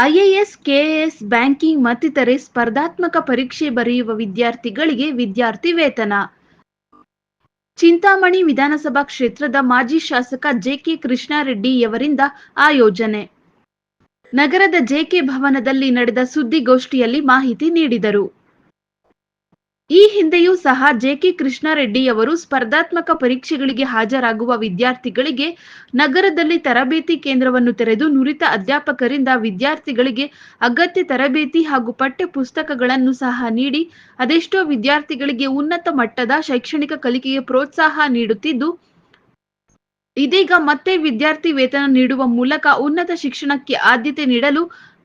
IAS KAS banking ಮತ್ತಿತರೆ ಸ್ಪರ್ಧಾತ್ಮಕ ಪರೀಕ್ಷೆ ಬರೆಯುವ ವಿದ್ಯಾರ್ಥಿಗಳಿಗೆ ವಿದ್ಯಾರ್ಥಿ ವೇತನ. ಚಿಂತಾಮಣಿ ವಿಧಾನಸಭಾ ಕ್ಷೇತ್ರದ ಮಾಜಿ ಶಾಸಕ ಜೆಕೆ ಕೃಷ್ಣಾರೆಡ್ಡಿಯವರಿಂದ ಆಯೋಜನೆ ನಗರದ ಜೆಕೆ ಭವನದಲ್ಲಿ ನಡೆದ ಸುದ್ದಿಗೋಷ್ಠಿಯಲ್ಲಿ ಮಾಹಿತಿ ನೀಡಿದರು. ಈ ಹಿಂದೆಯೂ ಸಹ ಜೆಕೆ ಕೃಷ್ಣಾರೆಡ್ಡಿಯವರು ಸ್ಪರ್ಧಾತ್ಮಕ ಪರೀಕ್ಷೆಗಳಿಗೆ ಹಾಜರಾಗುವ ವಿದ್ಯಾರ್ಥಿಗಳಿಗೆ ನಗರದಲ್ಲಿ ತರಬೇತಿ ಕೇಂದ್ರವನ್ನು ತೆರೆದು ನುರಿತ ಅಧ್ಯಾಪಕರಿಂದ ವಿದ್ಯಾರ್ಥಿಗಳಿಗೆ ಅಗತ್ಯ ತರಬೇತಿ ಹಾಗೂ ಪಠ್ಯ ಪುಸ್ತಕಗಳನ್ನು ಸಹ ನೀಡಿ ಅದೆಷ್ಟೋ ವಿದ್ಯಾರ್ಥಿಗಳಿಗೆ ಉನ್ನತ ಮಟ್ಟದ ಶೈಕ್ಷಣಿಕ ಕಲಿಕೆಗೆ ಪ್ರೋತ್ಸಾಹ ನೀಡುತ್ತಿದ್ದು, ಇದೀಗ ಮತ್ತೆ ವಿದ್ಯಾರ್ಥಿ ವೇತನ ನೀಡುವ ಮೂಲಕ ಉನ್ನತ ಶಿಕ್ಷಣಕ್ಕೆ ಆದ್ಯತೆ ನೀಡಲು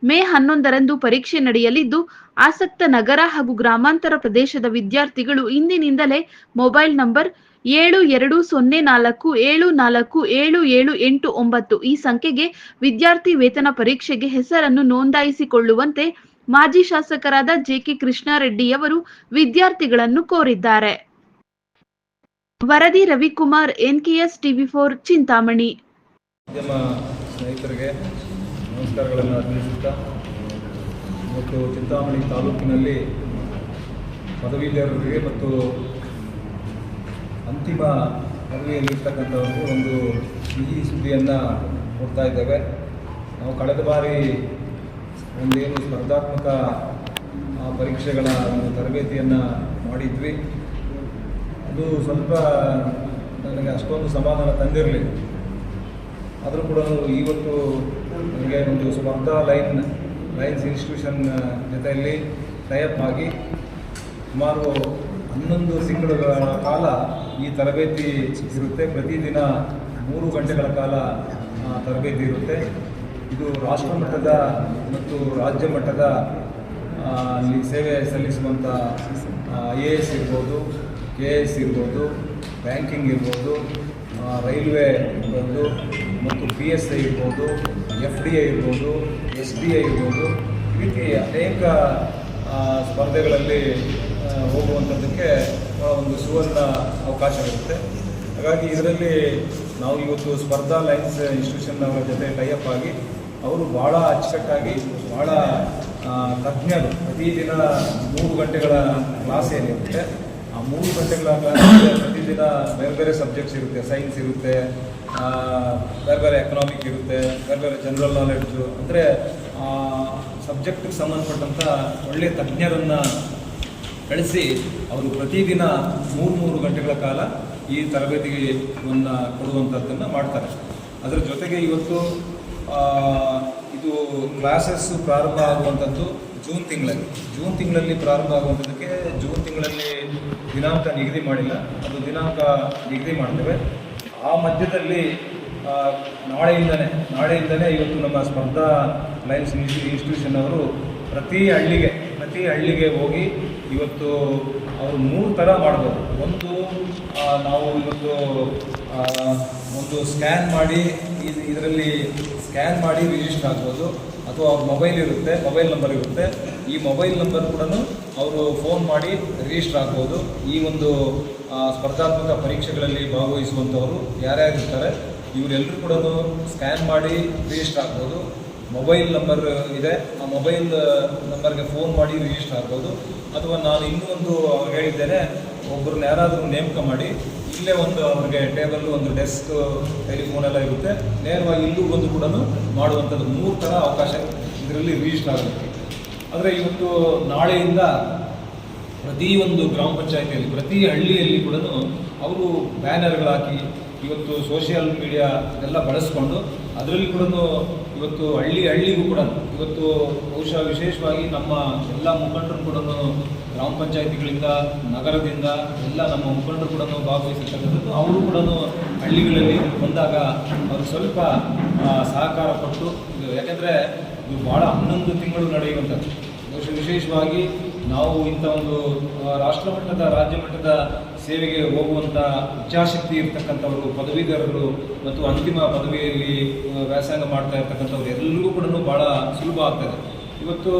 ಮೇ ಹನ್ನೊಂದರಂದು ಪರೀಕ್ಷೆ ನಡೆಯಲಿದ್ದು, ಆಸಕ್ತ ನಗರ ಹಾಗೂ ಗ್ರಾಮಾಂತರ ಪ್ರದೇಶದ ವಿದ್ಯಾರ್ಥಿಗಳು ಇಂದಿನಿಂದಲೇ ಮೊಬೈಲ್ ನಂಬರ್ ಏಳು ಎರಡು ಸೊನ್ನೆ ನಾಲ್ಕು, ಏಳು ನಾಲ್ಕು, ಏಳು ಏಳು ಎಂಟು ಒಂಬತ್ತು ಈ ಸಂಖ್ಯೆಗೆ ವಿದ್ಯಾರ್ಥಿ ವೇತನ ಪರೀಕ್ಷೆಗೆ ಹೆಸರನ್ನು ನೋಂದಾಯಿಸಿಕೊಳ್ಳುವಂತೆ ಮಾಜಿ ಶಾಸಕರಾದ ಜೆಕೆ ಕೃಷ್ಣಾರೆಡ್ಡಿಯವರು ವಿದ್ಯಾರ್ಥಿಗಳನ್ನು ಕೋರಿದ್ದಾರೆ. ವರದಿ Ravikumar NKS TV four, Chintamani. ನಮಸ್ಕಾರಗಳನ್ನು ಅರ್ಪಿಸುತ್ತಾ ಮತ್ತು ಚಿಂತಾಮಣಿ ತಾಲೂಕಿನಲ್ಲಿ ಪದವೀಧರರಿಗೆ ಮತ್ತು ಅಂತಿಮ ಪದವಿಯಲ್ಲಿರ್ತಕ್ಕಂಥವ್ರಿಗೆ ಒಂದು ಸಿಹಿ ಸುದ್ದಿಯನ್ನು ಕೊಡ್ತಾ ಇದ್ದೇವೆ. ನಾವು ಕಳೆದ ಬಾರಿ ಒಂದೇನು ಸ್ಪರ್ಧಾತ್ಮಕ ಪರೀಕ್ಷೆಗಳ ಒಂದು ತರಬೇತಿಯನ್ನು ಮಾಡಿದ್ವಿ. ಅದು ಸ್ವಲ್ಪ ನನಗೆ ಅಷ್ಟೊಂದು ಸಮಾಧಾನ ತಂದಿರಲಿ ಆದರೂ ಕೂಡ ಇವತ್ತು ನನಗೆ ಒಂದು ಸ್ಪರ್ಧಾ ಲೈನ್, ಲೈನ್ಸ್ ಇನ್ಸ್ಟಿಟ್ಯೂಷನ್ ಜೊತೆಯಲ್ಲಿ ಟೈಅಪ್ ಆಗಿ ಸುಮಾರು ಹನ್ನೊಂದು ತಿಂಗಳುಗಳ ಕಾಲ ಈ ತರಬೇತಿ ಇರುತ್ತೆ. ಪ್ರತಿದಿನ ಮೂರು ಗಂಟೆಗಳ ಕಾಲ ತರಬೇತಿ ಇರುತ್ತೆ. ಇದು ರಾಷ್ಟ್ರ ಮಟ್ಟದ ಮತ್ತು ರಾಜ್ಯ ಮಟ್ಟದ ಅಲ್ಲಿ ಸೇವೆ ಸಲ್ಲಿಸುವಂಥ ಐ ಎ ಎಸ್ ಇರ್ಬೋದು, ಕೆ ಎ ಎಸ್ ಇರ್ಬೋದು, ಬ್ಯಾಂಕಿಂಗ್ ಇರ್ಬೋದು ರೈಲ್ವೆ ಇರ್ಬೋದು ಮತ್ತು ಪಿ ಎಸ್ ಐ ಇರ್ಬೋದು ಎಫ್ ಡಿ ಐ ಇರ್ಬೋದು ಎಸ್ ಡಿ ಐ ಇರ್ಬೋದು ಈ ರೀತಿ ಅನೇಕ ಸ್ಪರ್ಧೆಗಳಲ್ಲಿ ಹೋಗುವಂಥದ್ದಕ್ಕೆ ಒಂದು ಸುವರ್ಣ ಅವಕಾಶವಿರುತ್ತೆ. ಹಾಗಾಗಿ ಇದರಲ್ಲಿ ನಾವು ಇವತ್ತು ಸ್ಪರ್ಧಾ ಲೈನ್ಸ್ ಇನ್ಸ್ಟಿಟ್ಯೂಷನ್ನವರ ಜೊತೆ ಟೈಅಪ್ ಆಗಿ, ಅವರು ಭಾಳ ಅಚ್ಚುಕಟ್ಟಾಗಿ ಭಾಳ ತಜ್ಞರು ಪ್ರತಿದಿನ ಮೂರು ಗಂಟೆಗಳ ಕ್ಲಾಸ್ ಏನಿರುತ್ತೆ ಆ ಮೂರು ಗಂಟೆಗಳ ಪ್ರತಿದಿನ ಬೇರೆ ಬೇರೆ ಸಬ್ಜೆಕ್ಟ್ಸ್ ಇರುತ್ತೆ ಸೈನ್ಸ್ ಇರುತ್ತೆ ಬೇರೆ ಬೇರೆ ಎಕನಾಮಿಕ್ ಇರುತ್ತೆ, ಬೇರೆ ಬೇರೆ ಜನರಲ್ ನಾಲೆಡ್ಜು ಅಂದರೆ ಸಬ್ಜೆಕ್ಟಿಗೆ ಸಂಬಂಧಪಟ್ಟಂಥ ಒಳ್ಳೆಯ ತಜ್ಞರನ್ನು ಕಳಿಸಿ ಅವರು ಪ್ರತಿದಿನ ಮೂರು ಮೂರು ಗಂಟೆಗಳ ಕಾಲ ಈ ತರಬೇತಿಗೆ ಒಂದು ಕೊಡುವಂಥದ್ದನ್ನು ಮಾಡ್ತಾರೆ. ಅದರ ಜೊತೆಗೆ ಇವತ್ತು ಇದು ಕ್ಲಾಸಸ್ಸು ಪ್ರಾರಂಭ ಆಗುವಂಥದ್ದು ಜೂನ್ ತಿಂಗಳಲ್ಲಿ. ಜೂನ್ ತಿಂಗಳಲ್ಲಿ ಪ್ರಾರಂಭ ಆಗುವಂಥದ್ದಕ್ಕೆ ಜೂನ್ ತಿಂಗಳಲ್ಲಿ ದಿನಾಂಕ ನಿಗದಿ ಮಾಡಿಲ್ಲ. ಅದು ದಿನಾಂಕ ನಿಗದಿ ಮಾಡ್ತೇವೆ. ಆ ಮಧ್ಯದಲ್ಲಿ ನಾಳೆಯಿಂದನೇ ನಾಳೆಯಿಂದನೇ ಇವತ್ತು ನಮ್ಮ ಸ್ಪರ್ಧಾ ಲೈನ್ಸ್ ಇನ್ಸ್ಟಿಟ್ಯೂಷನ್ ಅವರು ಪ್ರತಿ ಹಳ್ಳಿಗೆ ಪ್ರತಿ ಹಳ್ಳಿಗೆ ಹೋಗಿ ಇವತ್ತು ಅವರು ಮೂರು ಥರ ಮಾಡ್ಬೋದು. ಒಂದು ನಾವು ಇವತ್ತು ಒಂದು ಸ್ಕ್ಯಾನ್ ಮಾಡಿ ಇದರಲ್ಲಿ ಸ್ಕ್ಯಾನ್ ಮಾಡಿ ರಿಜಿಸ್ಟರ್ ಆಗ್ಬೋದು. ಅಥವಾ ಮೊಬೈಲ್ ಇರುತ್ತೆ, ಮೊಬೈಲ್ ನಂಬರ್ ಇರುತ್ತೆ. ಈ ಮೊಬೈಲ್ ನಂಬರ್ ಕೂಡ ಅವರು ಫೋನ್ ಮಾಡಿ ರಿಜಿಸ್ಟರ್ ಆಗ್ಬೋದು. ಈ ಒಂದು ಸ್ಪರ್ಧಾತ್ಮಕ ಪರೀಕ್ಷೆಗಳಲ್ಲಿ ಭಾಗವಹಿಸುವಂಥವರು ಯಾರ್ಯಾರು ಇರ್ತಾರೆ ಇವರೆಲ್ಲರೂ ಕೂಡ ಸ್ಕ್ಯಾನ್ ಮಾಡಿ ರಿಜಿಸ್ಟರ್ ಆಗ್ಬೋದು. ಮೊಬೈಲ್ ನಂಬರ್ ಇದೆ. ಆ ಮೊಬೈಲ್ ನಂಬರ್ಗೆ ಫೋನ್ ಮಾಡಿ ರಿಜಿಸ್ಟರ್ ಆಗ್ಬೋದು. ಅಥವಾ ನಾನು ಇನ್ನೂ ಒಂದು ಹೇಳಿದ್ದೇನೆ ಒಬ್ಬರನ್ನ ಯಾರಾದರೂ ನೇಮಕ ಮಾಡಿ, ಇಲ್ಲೇ ಒಂದು ಅವ್ರಿಗೆ ಟೇಬಲ್ ಒಂದು ಡೆಸ್ಕ್ ಟೆಲಿಫೋನ್ ಎಲ್ಲ ಇರುತ್ತೆ. ನೇರವಾಗಿ ಇಲ್ಲೂ ಬಂದು ಕೂಡ ಮಾಡುವಂಥದ್ದು ಮೂರು ಥರ ಅವಕಾಶ ಇದರಲ್ಲಿ ರಿಜಿಸ್ಟರ್ ಆಗುತ್ತೆ ಆದರೆ ಇವತ್ತು ನಾಳೆಯಿಂದ ಪ್ರತಿ ಒಂದು ಗ್ರಾಮ ಪಂಚಾಯತಿಯಲ್ಲಿ, ಪ್ರತಿ ಹಳ್ಳಿಯಲ್ಲಿ ಕೂಡ ಅವರು ಬ್ಯಾನರ್ಗಳಾಕಿ ಇವತ್ತು ಸೋಷಿಯಲ್ ಮೀಡಿಯಾ ಇದೆಲ್ಲ ಬಳಸ್ಕೊಂಡು ಅದರಲ್ಲಿ ಕೂಡ ಇವತ್ತು ಹಳ್ಳಿ ಹಳ್ಳಿಗೂ ಕೂಡ ಇವತ್ತು ಬಹುಶಃ ವಿಶೇಷವಾಗಿ ನಮ್ಮ ಎಲ್ಲ ಮುಖಂಡರು ಕೂಡ ಗ್ರಾಮ ಪಂಚಾಯತಿಗಳಿಂದ, ನಗರದಿಂದ ಎಲ್ಲ ನಮ್ಮ ಮುಖಂಡರು ಕೂಡ ಭಾಗವಹಿಸಿರ್ತಕ್ಕಂಥದ್ದು, ಅವರು ಕೂಡ ಹಳ್ಳಿಗಳಲ್ಲಿ ಬಂದಾಗ ಅವರು ಸ್ವಲ್ಪ ಸಹಕಾರ ಕೊಟ್ಟು ಯಾಕೆಂದ್ರೆ ಇದು ಭಾಳ ಹನ್ನೊಂದು ತಿಂಗಳು ನಡೆಯುವಂಥದ್ದು. ವಿಶೇಷವಾಗಿ ನಾವು ಇಂಥ ಒಂದು ರಾಷ್ಟ್ರ ಮಟ್ಟದ ರಾಜ್ಯ ಮಟ್ಟದ ಸೇವೆಗೆ ಹೋಗುವಂಥ ಇಚ್ಛಾಶಕ್ತಿ ಇರ್ತಕ್ಕಂಥವರು, ಪದವೀಧರರು ಮತ್ತು ಅಂತಿಮ ಪದವಿಯಲ್ಲಿ ವ್ಯಾಸಂಗ ಮಾಡ್ತಾ ಇರ್ತಕ್ಕಂಥವ್ರು ಎಲ್ಲರಿಗೂ ಕೂಡ ಭಾಳ ಸುಲಭ ಆಗ್ತದೆ. ಇವತ್ತು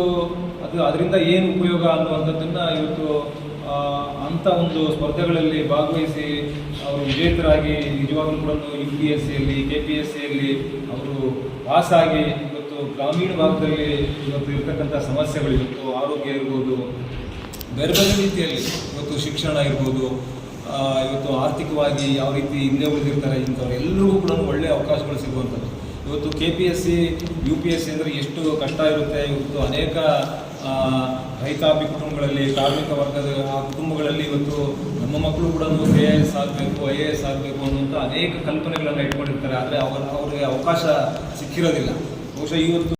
ಅದು ಅದರಿಂದ ಏನು ಉಪಯೋಗ ಅನ್ನುವಂಥದ್ದನ್ನು ಇವತ್ತು ಅಂಥ ಒಂದು ಸ್ಪರ್ಧೆಗಳಲ್ಲಿ ಭಾಗವಹಿಸಿ ಅವರು ವಿಜೇತರಾಗಿ ನಿಜವಾಗ್ಲೂ ಕೂಡ ಯು ಪಿ ಎಸ್ ಸಿಯಲ್ಲಿ ಕೆ ಪಿ ಎಸ್ ಸಿಯಲ್ಲಿ ಅವರು ಪಾಸಾಗಿ ಗ್ರಾಮೀಣ ಭಾಗದಲ್ಲಿ ಇವತ್ತು ಇರ್ತಕ್ಕಂಥ ಸಮಸ್ಯೆಗಳು ಇವತ್ತು ಆರೋಗ್ಯ ಇರ್ಬೋದು ಬೇರೆ ಬೇರೆ ರೀತಿಯಲ್ಲಿ ಇವತ್ತು ಶಿಕ್ಷಣ ಇರ್ಬೋದು ಇವತ್ತು ಆರ್ಥಿಕವಾಗಿ ಯಾವ ರೀತಿ ಹಿಂದೆ ಉಳಿದಿರ್ತಾರೆ ಇಂಥವ್ರು ಎಲ್ಲರಿಗೂ ಕೂಡ ಒಳ್ಳೆಯ ಅವಕಾಶಗಳು ಸಿಗುವಂಥದ್ದು. ಇವತ್ತು K P S C U P S C ಅಂದರೆ ಎಷ್ಟು ಕಷ್ಟ ಇರುತ್ತೆ, ಇವತ್ತು ಅನೇಕ ರೈತಾಪಿ ಕುಟುಂಬಗಳಲ್ಲಿ, ಕಾರ್ಮಿಕ ವರ್ಗದ, ಆ, ಕುಟುಂಬಗಳಲ್ಲಿ ಇವತ್ತು ನಮ್ಮ ಮಕ್ಕಳು ಕೂಡ ಕೆ ಎ ಎಸ್ ಆಗಬೇಕು ಐ ಎ ಎಸ್ ಆಗಬೇಕು ಅನ್ನುವಂಥ ಅನೇಕ ಕಲ್ಪನೆಗಳನ್ನು ಇಟ್ಕೊಂಡಿರ್ತಾರೆ, ಆದರೆ ಅವರ, ಅವರಿಗೆ ಅವಕಾಶ ಸಿಕ್ಕಿರೋದಿಲ್ಲ. ಬಹುಶಃ ಇವತ್ತು